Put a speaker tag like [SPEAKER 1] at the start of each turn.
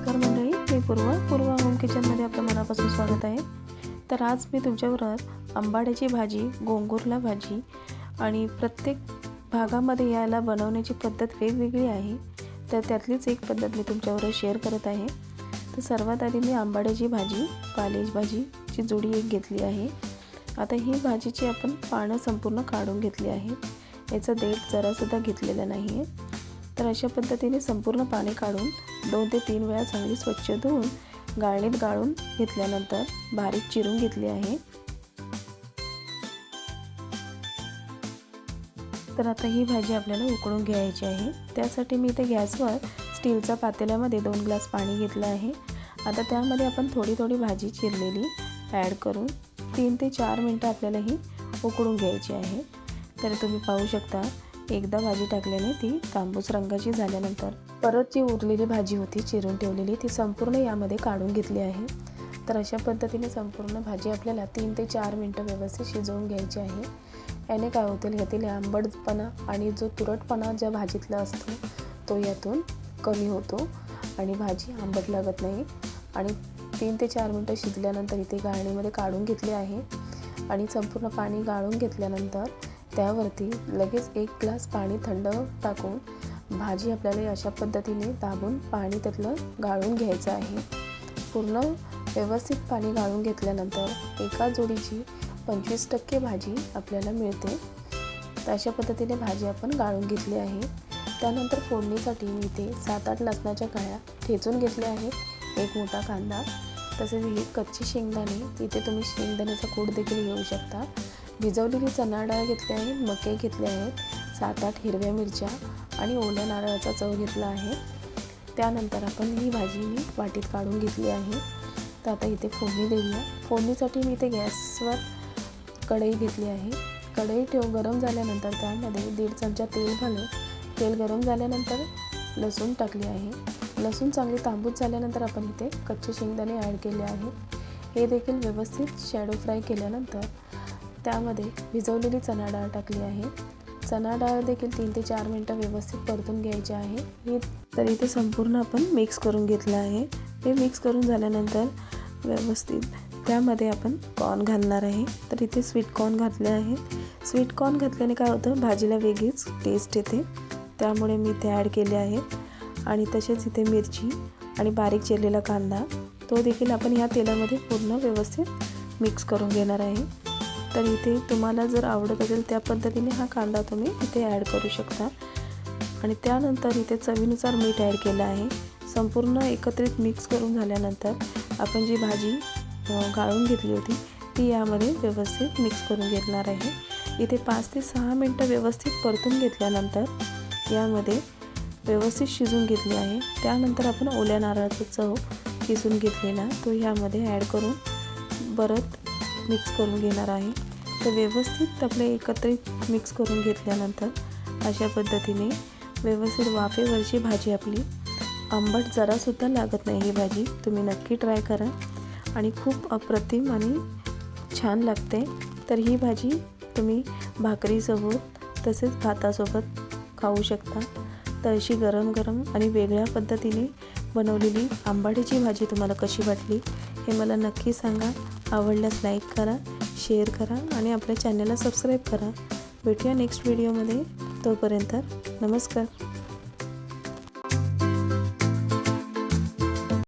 [SPEAKER 1] नमस्कार मंडळी मी पूर्वा पूर्वा होम किचनमध्ये आपलं मनापासून स्वागत आहे. तर आज मी तुमच्याबरोबर आंबाड्याची भाजी गोंगुरला भाजी आणि प्रत्येक भागामध्ये याला बनवण्याची पद्धत वेगवेगळी आहे. तर त्यातलीच एक पद्धत मी तुमच्याबरोबर शेअर करत आहे. तर सर्वात आधी मी आंबाड्याची भाजी पालेज भाजीची जोडी एक घेतली आहे. आता ही भाजीची आपण पानं संपूर्ण काढून घेतली आहेत याचं देठ जरासुद्धा घेतलेलं नाही आहे तर अशा पद्धतीने संपूर्ण पाणी काढून दोन ते तीन वेळा चांगली स्वच्छ धुवून गाळणीत गाळून घेतल्यानंतर बारीक चिरून घेतली आहे. तर आता ही भाजी आपल्याला उकळून घ्यायची आहे. त्यासाठी मी इथे गॅसवर स्टीलच्या पातेल्यामध्ये दोन ग्लास पाणी घेतलं आहे. आता त्यामध्ये आपण थोडी थोडी भाजी चिरलेली ॲड करून तीन ते चार मिनटं आपल्याला ही उकळून घ्यायची आहे. तर तुम्ही पाहू शकता एकदा भाजी टाकल्याने ती तांबूस रंगाची झाल्यानंतर परत जी उरलेली भाजी होती चिरून ठेवलेली ती संपूर्ण यामध्ये काढून घेतली आहे. तर अशा पद्धतीने संपूर्ण भाजी आपल्याला तीन ते चार मिनटं व्यवस्थित शिजवून घ्यायची आहे. याने काय होतील यातील आंबटपणा आणि जो तुरटपणा ज्या भाजीतला असतो तो यातून कमी होतो आणि भाजी आंबट लागत नाही. आणि तीन ते चार मिनटं शिजल्यानंतर इथे गाळणीमध्ये काढून घेतले आहे. आणि संपूर्ण पाणी गाळून घेतल्यानंतर त्यावरती लगेच एक ग्लास पाणी थंड टाकून भाजी आपल्याला अशा पद्धतीने दाबून पाणी त्यातलं गाळून घ्यायचं आहे. पूर्ण व्यवस्थित पाणी गाळून घेतल्यानंतर एका जोडीची पंचवीस टक्के भाजी आपल्याला मिळते. तर अशा पद्धतीने भाजी आपण गाळून घेतली आहे. त्यानंतर फोडणीसाठी मी इथे सात आठ लसणाच्या कळ्या ठेचून घेतल्या आहेत. एक मोठा कांदा तसेच ही कच्ची शेंगदाणे तिथे तुम्ही शेंगदाण्याचा कूट देखील घेऊ शकता. भिजवलेली चणा डाळ घेतली आहे मके घेतले आहेत सात आठ हिरव्या मिरच्या आणि ओल्या नारळाचा चव घेतला आहे. त्यानंतर आपण ही भाजी मी वाटीत काढून घेतली आहे. तर आता इथे फोडणी देऊया. फोडणीसाठी मी इथे गॅसवर कढई घेतली आहे. कढई ठेव गरम झाल्यानंतर त्यामध्ये दीड चमचा तेल घालून तेल गरम झाल्यानंतर लसूण टाकली आहे. लसूण चांगली तांबूस झाल्यानंतर आपण इथे कच्चे शेंगदाणे ॲड केले आहे हे देखील व्यवस्थित शॅडो फ्राय केल्यानंतर त्यामध्ये भिजवलेली चणा डाळ टाकली आहे. चणा डाळ देखील तीन ते चार मिनटं व्यवस्थित परतून घ्यायची आहे. हे तर इथे संपूर्ण आपण मिक्स करून घेतलं आहे. हे मिक्स करून झाल्यानंतर व्यवस्थित त्यामध्ये आपण कॉर्न घालणार आहे. तर इथे स्वीट कॉर्न घातले आहे. स्वीट कॉर्न घातल्याने काय होतं? भाजीला वेगळीच टेस्ट येते. त्यामुळे मी ते ॲड केले आहेत आणि तसेच इथे मिरची आणि बारीक चिरलेला कांदा तो देखील आपण ह्या तेलामध्ये पूर्ण व्यवस्थित मिक्स करून घेणार आहे. तर इथे तुम्हाला जर आवडत असेल त्या पद्धतीने हा कांदा तुम्ही इथे ॲड करू शकता. आणि त्यानंतर इथे चवीनुसार मीठ ॲड केलं आहे. संपूर्ण एकत्रित मिक्स करून झाल्यानंतर आपण जी भाजी गाळून घेतली होती ती यामध्ये व्यवस्थित मिक्स करून घेणार आहे. इथे पाच ते सहा मिनटं व्यवस्थित परतून घेतल्यानंतर यामध्ये व्यवस्थित शिजून घेतली आहे. त्यानंतर आपण ओल्या नारळाचा चव किसून घेतलेला तो ह्यामध्ये ॲड करून परत मिक्स करून घेणार आहे. तर व्यवस्थित आपले एकत्रित मिक्स करून घेतल्यानंतर अशा पद्धतीने व्यवस्थित वाफेवरची भाजी आपली. आंबट जरासुद्धा लागत नाही ही भाजी. तुम्ही नक्की ट्राय करा. आणि खूप अप्रतिम आणि छान लागते. तर ही भाजी तुम्ही भाकरीसोबत तसेच भातासोबत खाऊ शकता. तर अशी गरम गरम आणि वेगळ्या पद्धतीने बनवलेली आंबाडीची भाजी तुम्हाला कशी वाटली हे मला नक्की सांगा. आवडल्यास लाईक करा शेअर करा आणि आपल्या चॅनलला सबस्क्राईब करा. भेटूया नेक्स्ट व्हिडिओमध्ये तोपर्यंत नमस्कार.